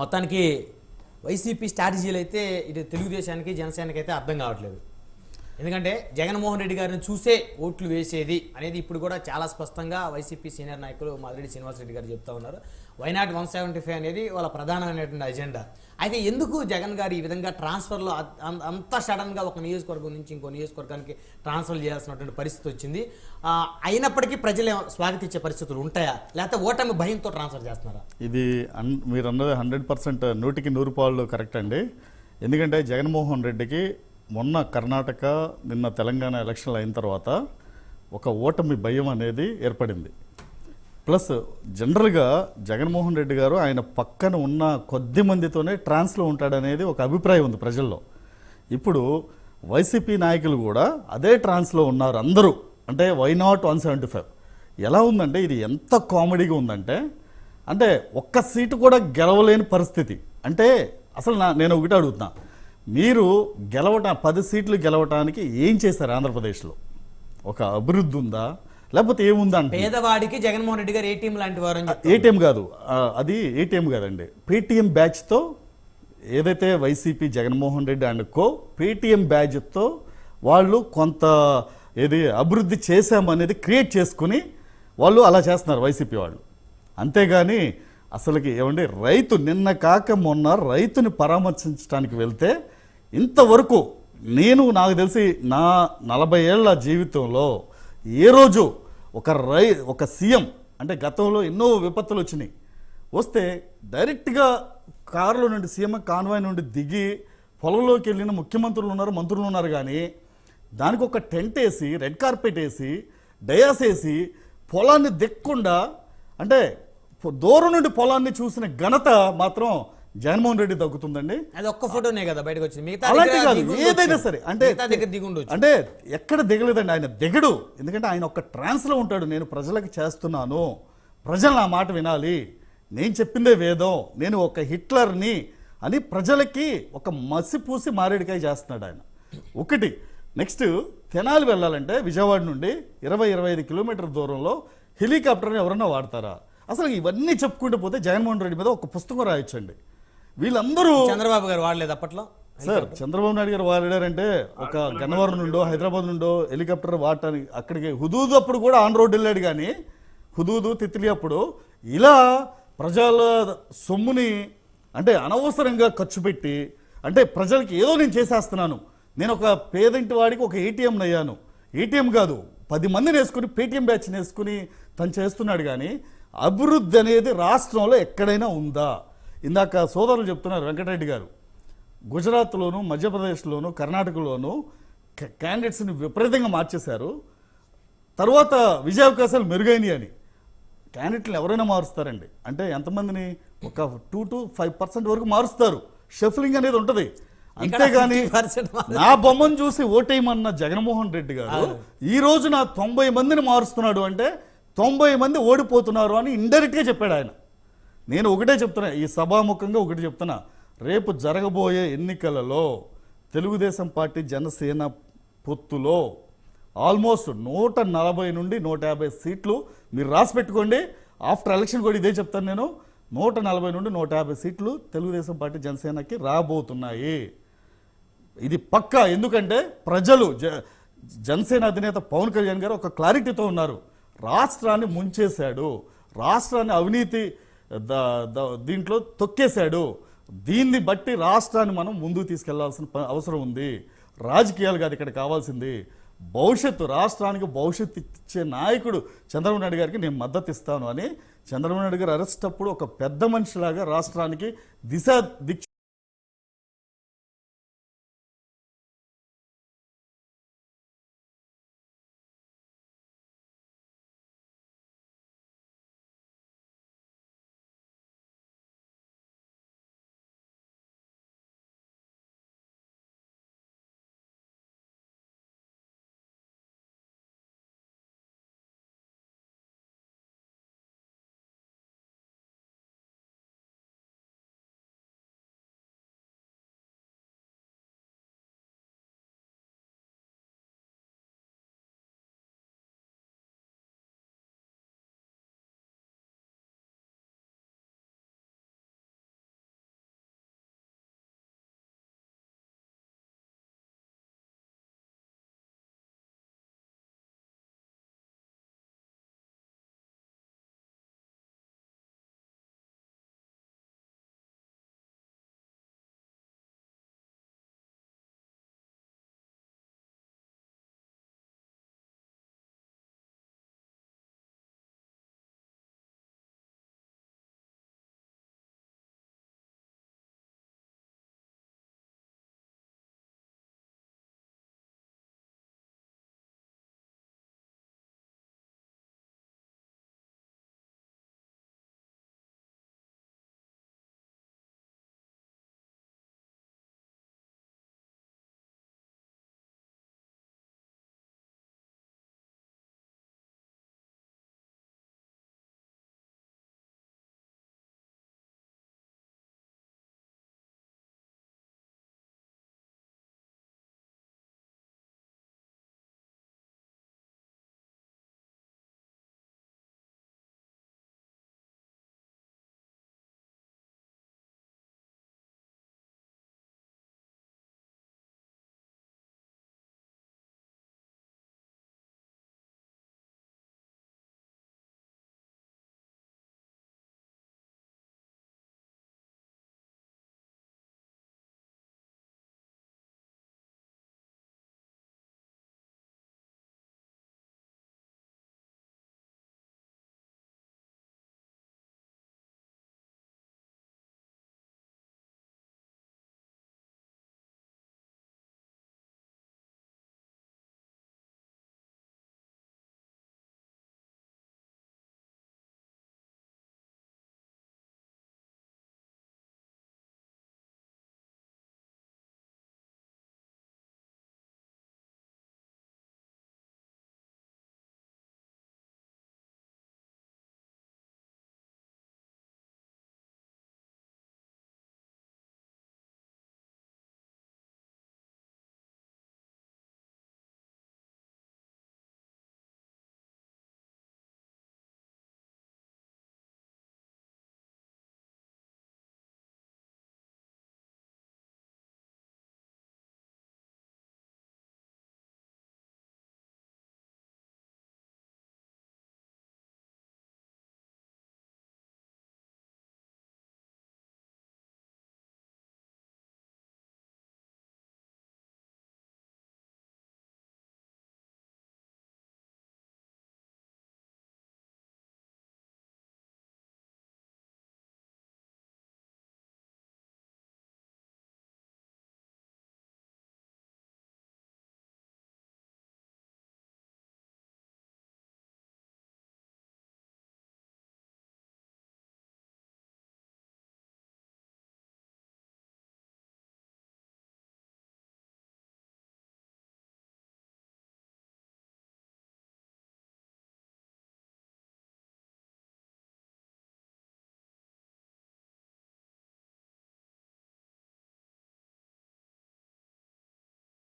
మొత్తానికి వైసీపీ స్ట్రాటజీలు అయితే ఇటు తెలుగుదేశానికి జనసేనకి అయితే అర్థం కావట్లేదు. ఎందుకంటే జగన్మోహన్ రెడ్డి గారిని చూసే ఓట్లు వేసేది అనేది ఇప్పుడు కూడా చాలా స్పష్టంగా వైసీపీ సీనియర్ నాయకులు మాదిరెడ్డి శ్రీనివాసరెడ్డి గారు చెప్తా ఉన్నారు. వైనాట్ వన్ సెవెంటీ ఫైవ్ అనేది వాళ్ళ ప్రధానమైనటువంటి అజెండా అయితే ఎందుకు జగన్ గారు ఈ విధంగా ట్రాన్స్ఫర్లో అంత సడన్గా ఒక నియోజకవర్గం నుంచి ఇంకో నియోజకవర్గానికి ట్రాన్స్ఫర్ చేయాల్సినటువంటి పరిస్థితి వచ్చింది. అయినప్పటికీ ప్రజలు స్వాగతించే పరిస్థితులు ఉంటాయా? లేకపోతే ఓటమి భయంతో ట్రాన్స్ఫర్ చేస్తున్నారా? ఇది అన్ మీరు అన్నది హండ్రెడ్ పర్సెంట్ నూటికి నూరు పాళ్ళు కరెక్ట్ అండి. ఎందుకంటే జగన్మోహన్ రెడ్డికి మొన్న కర్ణాటక నిన్న తెలంగాణ ఎలక్షన్లు అయిన తర్వాత ఒక ఓటమి భయం అనేది ఏర్పడింది. ప్లస్ జనరల్గా జగన్మోహన్ రెడ్డి గారు ఆయన పక్కన ఉన్న కొద్ది మందితోనే ట్రాన్స్లో ఉంటాడనేది ఒక అభిప్రాయం ఉంది ప్రజల్లో. ఇప్పుడు వైసీపీ నాయకులు కూడా అదే ట్రాన్స్లో ఉన్నారు అందరూ. అంటే why not one seventy five. ఎలా ఉందంటే ఇది ఎంత కామెడీగా ఉందంటే అంటే ఒక్క సీటు కూడా గెలవలేని పరిస్థితి. అంటే అసలు నా నేను ఒకటి అడుగుతున్నా. మీరు గెలవట పది సీట్లు గెలవటానికి ఏం చేశారు ఆంధ్రప్రదేశ్లో? ఒక అభివృద్ధి ఉందా? లేకపోతే ఏముందా అంటే పేదవాడికి జగన్మోహన్ రెడ్డి గారు ఏటీఎం లాంటి వారు. ఏటీఎం కాదు. అది ఏటీఎం కాదండి. పేటీఎం బ్యాచ్తో ఏదైతే YCP Jaganmohan Reddy and co Paytm బ్యాచ్తో వాళ్ళు కొంత ఏది అభివృద్ధి చేశామనేది క్రియేట్ చేసుకుని వాళ్ళు అలా చేస్తున్నారు వైసీపీ వాళ్ళు. అంతేగాని అసలుకి ఏమండి రైతు నిన్న కాక మొన్న రైతుని పరామర్శించడానికి వెళ్తే ఇంతవరకు నేను నాకు తెలిసి నా నలభై ఏళ్ళ జీవితంలో ఏ రోజు ఒక రై ఒక సీఎం అంటే గతంలో ఎన్నో విపత్తులు వచ్చినాయి. వస్తే డైరెక్ట్గా కారులో నుండి సీఎం కాన్వాయ్ నుండి దిగి పొలంలోకి వెళ్ళిన ముఖ్యమంత్రులు ఉన్నారు మంత్రులు ఉన్నారు కానీ దానికి ఒక టెంట్ వేసి రెడ్ కార్పెట్ వేసి డయాస్ వేసి పొలాన్ని దిక్కుండా అంటే దూరం నుండి పొలాన్ని చూసిన ఘనత మాత్రం జగన్మోహన్ రెడ్డి దక్కుతుందండి అది ఒక్క ఫోటోనే కదా బయటకు వచ్చింది. మిగతా అలాంటి కాదు. ఏదైనా సరే అంటే దగ్గర అంటే ఎక్కడ దిగలేదండి ఆయన దిగడు. ఎందుకంటే ఆయన ఒక ట్రాన్స్లో ఉంటాడు. నేను ప్రజలకు చేస్తున్నాను. ప్రజలు నా మాట వినాలి. నేను చెప్పిందే వేదం. నేను ఒక హిట్లర్ని అని ప్రజలకి ఒక మసి పూసి మారేడికాయ చేస్తున్నాడు ఆయన. ఒకటి. నెక్స్ట్ తెనాలి వెళ్ళాలంటే విజయవాడ నుండి ఇరవై ఇరవై ఐదు కిలోమీటర్ దూరంలో హెలికాప్టర్ని ఎవరన్నా వాడతారా? అసలు ఇవన్నీ చెప్పుకుంటూ పోతే జగన్మోహన్ రెడ్డి మీద ఒక పుస్తకం రాయొచ్చండి. వీళ్ళందరూ చంద్రబాబు గారు వాడలేదు అప్పట్లో? సార్ చంద్రబాబు నాయుడు గారు వాడారంటే ఒక గన్నవరం నుండో హైదరాబాద్ నుండో హెలికాప్టర్ వాడటానికి అక్కడికి హుదూదు అప్పుడు కూడా ఆన్ రోడ్ వెళ్ళాడు కానీ హుదూదు తిత్లీ అప్పుడు ఇలా ప్రజల సొమ్ముని అంటే అనవసరంగా ఖర్చు పెట్టి అంటే ప్రజలకి ఏదో నేను చేసేస్తున్నాను. నేను ఒక పేదింటి వాడికి ఒక ఏటీఎం అయ్యాను ఏటీఎం కాదు పది మందిని వేసుకుని పేటీఎం బ్యాచ్ని వేసుకుని తను చేస్తున్నాడు కానీ అభివృద్ధి అనేది రాష్ట్రంలో ఎక్కడైనా ఉందా? ఇందాక సోదరులు చెప్తున్నారు వెంకటరెడ్డి గారు. గుజరాత్లోను మధ్యప్రదేశ్లోను కర్ణాటకలోను క్యాండిడేట్స్ని విపరీతంగా మార్చేశారు. తర్వాత విజయ అవకాశాలు మెరుగైనవి అని క్యాండిడేట్లు ఎవరైనా మారుస్తారండి. అంటే ఎంతమందిని? ఒక టూ టు ఫైవ్ పర్సెంట్ వరకు మారుస్తారు. షఫలింగ్ అనేది ఉంటుంది. అంతేగాని 50% మారు- నా బొమ్మను చూసి ఓటేయమన్న జగన్మోహన్ రెడ్డి గారు ఈ రోజు నా తొంభై మందిని మారుస్తున్నాడు అంటే తొంభై మంది ఓడిపోతున్నారు అని ఇండైరెక్ట్గా చెప్పాడు ఆయన. నేను ఒకటే చెప్తున్నా ఈ సభాముఖంగా ఒకటి చెప్తున్నా. రేపు జరగబోయే ఎన్నికలలో తెలుగుదేశం పార్టీ జనసేన పొత్తులో ఆల్మోస్ట్ నూట నలభై నుండి నూట యాభై సీట్లు మీరు రాసి పెట్టుకోండి. ఆఫ్టర్ ఎలక్షన్ కూడా ఇదే చెప్తాను నేను. నూట నలభై నుండి నూట యాభై సీట్లు తెలుగుదేశం పార్టీ జనసేనకి రాబోతున్నాయి. ఇది పక్కా ఎందుకంటే ప్రజలు జ జనసేన అధినేత పవన్ కళ్యాణ్ గారు ఒక క్లారిటీతో ఉన్నారు. రాష్ట్రాన్ని ముంచేశాడు. రాష్ట్రాన్ని అవినీతి దీంట్లో తొక్కేశాడు. దీన్ని బట్టి రాష్ట్రాన్ని మనం ముందుకు తీసుకెళ్ళాల్సిన అవసరం ఉంది. రాజకీయాలు కాదు ఇక్కడ కావాల్సింది. భవిష్యత్తు రాష్ట్రానికి భవిష్యత్తు ఇచ్చే నాయకుడు చంద్రబాబు నాయుడు గారికి నేను మద్దతు ఇస్తాను అని చంద్రబాబు నాయుడు గారు అరెస్ట్ అప్పుడు ఒక పెద్ద మనిషిలాగా రాష్ట్రానికి దిశ దిక్